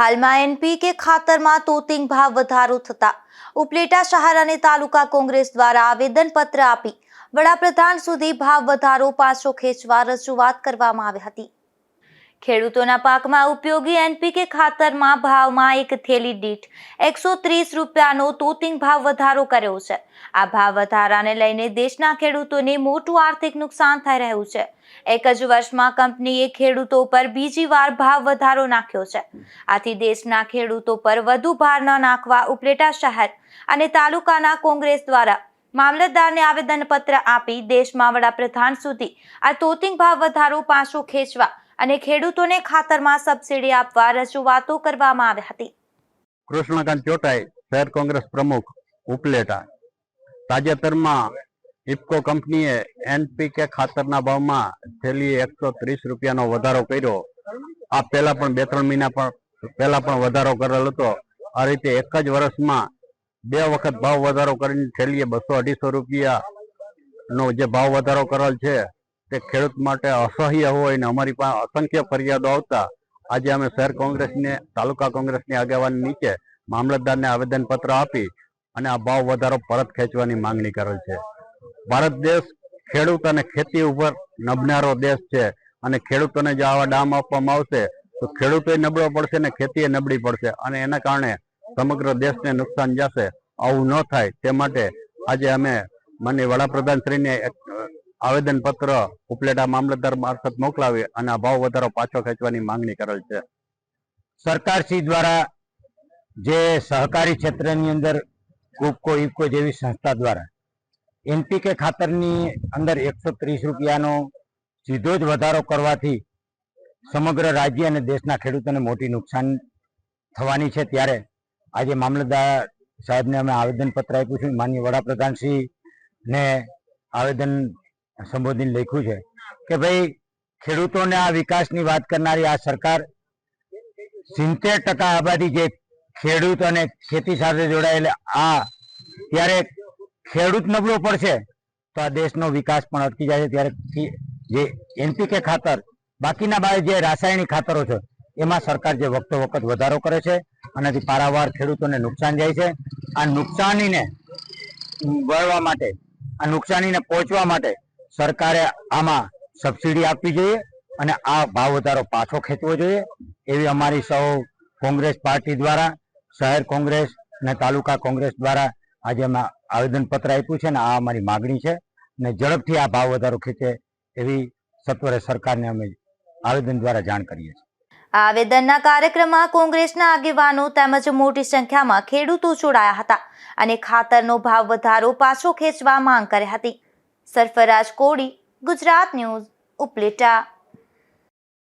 હાલમાં એનપીકે ખાતરમાં તોતિંગ ભાવ વધારો થતા ઉપલેટા શહેર અને તાલુકા કોંગ્રેસ દ્વારા આવેદનપત્ર આપી વડાપ્રધાન સુધી ભાવ વધારો પાછો ખેંચવા રજૂઆત કરવામાં આવી હતી. ખેડૂતોના પાકમાં ઉપયોગી એનપીકે ખાતરમાં ભાવમાં એક થેલી દીઠ એકસો ત્રીસ રૂપિયાનો તોતિંગ ભાવ વધારો કર્યો છે. આ ભાવ વધારાને લઈને દેશના ખેડૂતોને મોટું આર્થિક નુકસાન થઈ રહ્યું છે. એક જ વર્ષમાં કંપનીએ ખેડૂતો પર બીજી વાર ભાવ વધારો નાખ્યો છે. આથી દેશના ખેડૂતો પર વધુ ભાર ન નાખવા ઉપલેટા શહેર અને તાલુકાના કોંગ્રેસ દ્વારા મામલતદારને આવેદનપત્ર આપી દેશમાં વડાપ્રધાન સુધી આ તોતિંગ ભાવ વધારો પાછો ખેંચવા અને ખેડૂતોને ખાતરમાં સબસિડી આપવા રજૂઆતો કરવામાં આવી હતી. કૃષ્ણકાંત ચોટાઈ શહેર કોંગ્રેસ પ્રમુખ ઉપલેટા. તાજેતરમાં ઇફકો કંપનીએ એનપીકે ખાતરના ભાવમાં છેલ્લી એકસો ત્રીસ રૂપિયાનો વધારો કર્યો. આ પહેલા પણ બે ત્રણ મહિના પણ પહેલા પણ વધારો કરેલ હતો. આ રીતે એક જ વર્ષમાં બે વખત ભાવ વધારો કરીને છેલ્લીએ બસો અઢીસો રૂપિયાનો જે ભાવ વધારો કરેલ છે તે ખેડૂત માટે અસહ્ય હોય ને અમારી પાસે અસંખ્ય ફરિયાદો આવતા, આજે અમે શહેર કોંગ્રેસને, તાલુકા કોંગ્રેસની આગેવાન નીચે મામલતદારને આવેદનપત્ર આપી અને આ ભાવ વધારો પરત ખેંચવાની માંગણી કરેલ છે. ભારત દેશ ખેડૂત અને ખેતી ઉપર નબનારો દેશ છે અને ખેડૂતોને જો આવા ડામ આપવામાં આવશે, તો ખેડૂતોએ નબળો પડશે ને ખેતી નબળી પડશે અને એના કારણે સમગ્ર દેશને નુકસાન જશે. આવું ન થાય તે માટે આજે અમે મને વડાપ્રધાન શ્રીને એક આવેદન પત્ર ઉપલેટા મામલતદાર મારફત મોકલાવી અને આ ભાવ વધારો પાછો ખેંચવાની માંગણી કરેલ છે. સરકારશ્રી દ્વારા જે સહકારી ક્ષેત્રની અંદર કુપકો ઇફકો જેવી સંસ્થા દ્વારા એનપીકે ખાતરની અંદર એકસો ત્રીસ રૂપિયાનો સીધો જ વધારો કરવાથી સમગ્ર રાજ્ય અને દેશના ખેડૂતોને મોટી નુકસાન થવાની છે. ત્યારે આજે મામલતદાર સાહેબને અમે આવેદનપત્ર આપ્યું છે. માનનીય વડાપ્રધાનશ્રીને આવેદન સંબોધીને લખ્યું છે કે ભાઈ, ખેડૂતોને આ વિકાસની વાત કરનારી આ સરકાર સિત્તેર ટકા આબાદી જે ખેડૂત અને ખેતી સાથે જોડાયેલા આ, ત્યારે ખેડૂત નબળો પડશે તો આ દેશનો વિકાસ પણ અટકી જાય છે. ત્યારે જે એનપીકે ખાતર, બાકીના બાદ જે રાસાયણિક ખાતરો છે, એમાં સરકાર જે વખતો વખત વધારો કરે છે આનાથી પારાવાર ખેડૂતોને નુકસાન જાય છે. આ નુકસાનીને વળવા માટે, આ નુકસાનીને પહોંચવા માટે સરકારે આમાં સબસિડી આપવી જોઈએ અને આ ભાવ વધારો પાછો ખેંચવો જોઈએ. એવી અમારી સૌ કોંગ્રેસ પાર્ટી દ્વારા, શહેર કોંગ્રેસ અને તાલુકા કોંગ્રેસ દ્વારા આજે અમે આવેદનપત્ર આપ્યું છે ને આ અમારી માગણી છે ને ઝડપથી આ ભાવ વધારો ખેંચે એવી સત્વરે સરકારને અમે આવેદન દ્વારા જાણ કરીએ છીએ. આ આવેદનના કાર્યક્રમમાં કોંગ્રેસના આગેવાનો તેમજ મોટી સંખ્યામાં ખેડૂતો જોડાયા હતા અને ખાતરનો ભાવ વધારો પાછો ખેંચવા માંગ કરી હતી. સરફરાજ કોડી ગુજરાત ન્યૂઝ ઉપલેટા.